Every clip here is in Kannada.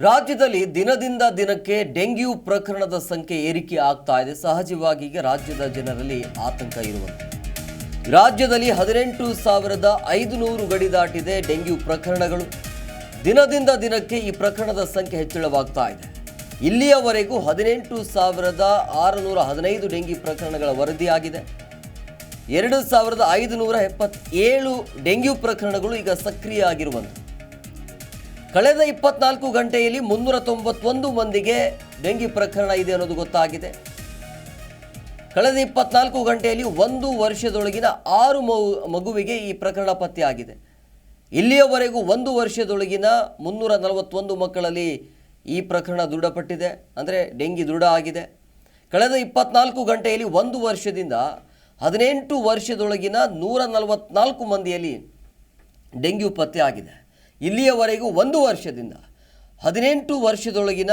ರಾಜ್ಯದಲ್ಲಿ ದಿನದಿಂದ ದಿನಕ್ಕೆ ಡೆಂಗ್ಯೂ ಪ್ರಕರಣದ ಸಂಖ್ಯೆ ಏರಿಕೆ ಆಗ್ತಾ ಇದೆ. ಸಹಜವಾಗಿ ಈಗ ರಾಜ್ಯದ ಜನರಲ್ಲಿ ಆತಂಕ ಇರುವಂತೆ. ರಾಜ್ಯದಲ್ಲಿ ಹದಿನೆಂಟು ಸಾವಿರದ ಐದುನೂರು ಗಡಿ ದಾಟಿದೆ ಡೆಂಗ್ಯೂ ಪ್ರಕರಣಗಳು. ದಿನದಿಂದ ದಿನಕ್ಕೆ ಈ ಪ್ರಕರಣದ ಸಂಖ್ಯೆ ಹೆಚ್ಚಳವಾಗ್ತಾ ಇದೆ. ಇಲ್ಲಿಯವರೆಗೂ ಹದಿನೆಂಟು ಸಾವಿರದ ಆರುನೂರ ಹದಿನೈದು ಡೆಂಗಿ ಪ್ರಕರಣಗಳ ವರದಿಯಾಗಿದೆ. ಎರಡು ಸಾವಿರದ ಐದುನೂರ ಎಪ್ಪತ್ತೇಳು ಡೆಂಗ್ಯೂ ಪ್ರಕರಣಗಳು ಈಗ ಸಕ್ರಿಯ ಆಗಿರುವಂಥದ್ದು ಕಳೆದ ಇಪ್ಪತ್ನಾಲ್ಕು ಗಂಟೆಯಲ್ಲಿ ಮುನ್ನೂರ ತೊಂಬತ್ತೊಂದು ಮಂದಿಗೆ ಡೆಂಗಿ ಪ್ರಕರಣ ಇದೆ ಅನ್ನೋದು ಗೊತ್ತಾಗಿದೆ. ಕಳೆದ ಇಪ್ಪತ್ನಾಲ್ಕು ಗಂಟೆಯಲ್ಲಿ ಒಂದು ವರ್ಷದೊಳಗಿನ ಆರು ಮಗು, ಮಗುವಿಗೆ ಈ ಪ್ರಕರಣ ಪತ್ತೆಯಾಗಿದೆ. ಇಲ್ಲಿಯವರೆಗೂ ಒಂದು ವರ್ಷದೊಳಗಿನ ಮುನ್ನೂರ ನಲವತ್ತೊಂದು ಮಕ್ಕಳಲ್ಲಿ ಈ ಪ್ರಕರಣ ದೃಢಪಟ್ಟಿದೆ. ಅಂದರೆ ಡೆಂಗಿ ದೃಢ ಆಗಿದೆ. ಕಳೆದ ಇಪ್ಪತ್ನಾಲ್ಕು ಗಂಟೆಯಲ್ಲಿ ಒಂದು ವರ್ಷದಿಂದ ಹದಿನೆಂಟು ವರ್ಷದೊಳಗಿನ ನೂರ ನಲವತ್ನಾಲ್ಕು ಮಂದಿಯಲ್ಲಿ ಡೆಂಗ್ಯೂ ಪತ್ತೆ ಆಗಿದೆ ಇಲ್ಲಿಯವರೆಗೂ ಒಂದು ವರ್ಷದಿಂದ ಹದಿನೆಂಟು ವರ್ಷದೊಳಗಿನ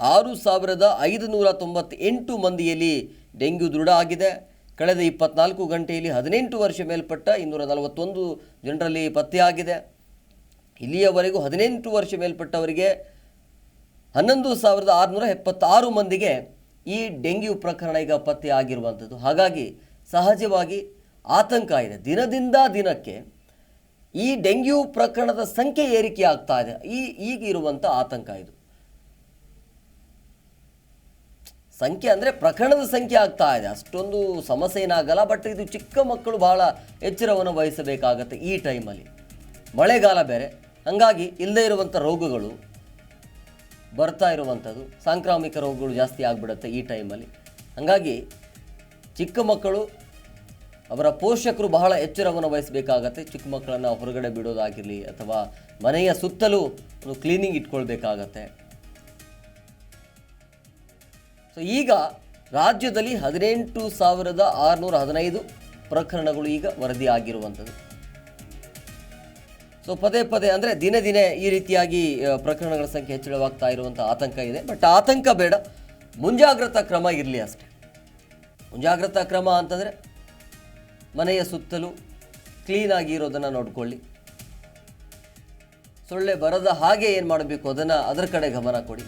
ಆರು ಸಾವಿರದ ಐದು ನೂರ ತೊಂಬತ್ತೆಂಟು ಮಂದಿಯಲ್ಲಿ ಡೆಂಗ್ಯೂ ದೃಢ ಆಗಿದೆ. ಕಳೆದ ಇಪ್ಪತ್ನಾಲ್ಕು ಗಂಟೆಯಲ್ಲಿ ಹದಿನೆಂಟು ವರ್ಷ ಮೇಲ್ಪಟ್ಟ ಇನ್ನೂರ ನಲವತ್ತೊಂದು ಜನರಲ್ಲಿ ಪತ್ತೆಯಾಗಿದೆ ಇಲ್ಲಿಯವರೆಗೂ ಹದಿನೆಂಟು ವರ್ಷ ಮೇಲ್ಪಟ್ಟವರಿಗೆ ಹನ್ನೊಂದು ಸಾವಿರದ ಆರುನೂರ ಎಪ್ಪತ್ತಾರು ಮಂದಿಗೆ ಈ ಡೆಂಗ್ಯೂ ಪ್ರಕರಣ ಈಗ ಪತ್ತೆ ಆಗಿರುವಂಥದ್ದು. ಹಾಗಾಗಿ ಸಹಜವಾಗಿ ಆತಂಕ ಇದೆ. ದಿನದಿಂದ ದಿನಕ್ಕೆ ಈ ಡೆಂಗ್ಯೂ ಪ್ರಕರಣದ ಸಂಖ್ಯೆ ಏರಿಕೆ ಆಗ್ತಾ ಇದೆ. ಈ ಈಗ ಇರುವಂಥ ಆತಂಕ ಇದು. ಸಂಖ್ಯೆ ಅಂದರೆ ಪ್ರಕರಣದ ಸಂಖ್ಯೆ ಆಗ್ತಾ ಇದೆ. ಅಷ್ಟೊಂದು ಸಮಸ್ಯೆ ಏನಾಗಲ್ಲ ಬಟ್ ಇದು ಚಿಕ್ಕ ಮಕ್ಕಳು ಬಹಳ ಎಚ್ಚರವನ್ನು ವಹಿಸಬೇಕಾಗತ್ತೆ ಈ ಟೈಮಲ್ಲಿ. ಮಳೆಗಾಲ ಬೇರೆ. ಹಾಗಾಗಿ ಇಲ್ಲದೇ ಇರುವಂಥ ರೋಗಗಳು ಬರ್ತಾ ಇರುವಂಥದ್ದು ಸಾಂಕ್ರಾಮಿಕ ರೋಗಗಳು ಜಾಸ್ತಿ ಆಗಿಬಿಡುತ್ತೆ ಈ ಟೈಮಲ್ಲಿ. ಹಾಗಾಗಿ ಚಿಕ್ಕ ಮಕ್ಕಳು ಅವರ ಪೋಷಕರು ಬಹಳ ಎಚ್ಚರವನ್ನು ವಹಿಸಬೇಕಾಗತ್ತೆ. ಚಿಕ್ಕ ಮಕ್ಕಳನ್ನು ಹೊರಗಡೆ ಬಿಡೋದಾಗಿರಲಿ ಅಥವಾ ಮನೆಯ ಸುತ್ತಲೂ ಒಂದು ಕ್ಲೀನಿಂಗ್ ಇಟ್ಕೊಳ್ಬೇಕಾಗತ್ತೆ. ಸೊ ಈಗ ರಾಜ್ಯದಲ್ಲಿ ಹದಿನೆಂಟು ಸಾವಿರದ ಆರುನೂರ ಹದಿನೈದು ಪ್ರಕರಣಗಳು ಈಗ ವರದಿಯಾಗಿರುವಂಥದ್ದು ಸೊ ಪದೇ ಪದೇ ಅಂದರೆ ದಿನೇ ದಿನೇ ಈ ರೀತಿಯಾಗಿ ಪ್ರಕರಣಗಳ ಸಂಖ್ಯೆ ಹೆಚ್ಚಳವಾಗ್ತಾ ಇರುವಂಥ ಆತಂಕ ಇದೆ. ಬಟ್ ಆತಂಕ ಬೇಡ. ಮುಂಜಾಗ್ರತಾ ಕ್ರಮ ಇರಲಿ ಅಷ್ಟೇ. ಮುಂಜಾಗ್ರತಾ ಕ್ರಮ ಅಂತಂದರೆ ಮನೆಯ ಸುತ್ತಲೂ ಕ್ಲೀನಾಗಿ ಇರೋದನ್ನು ನೋಡ್ಕೊಳ್ಳಿ. ಸೊಳ್ಳೆ ಬರದ ಹಾಗೆ ಏನು ಮಾಡಬೇಕು ಅದನ್ನು ಅದರ ಕಡೆ ಗಮನ ಕೊಡಿ.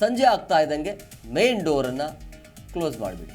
ಸಂಜೆ ಆಗ್ತಾ ಇದ್ದಂಗೆ ಮೇನ್ ಡೋರನ್ನು ಕ್ಲೋಸ್ ಮಾಡಿಬಿಡಿ.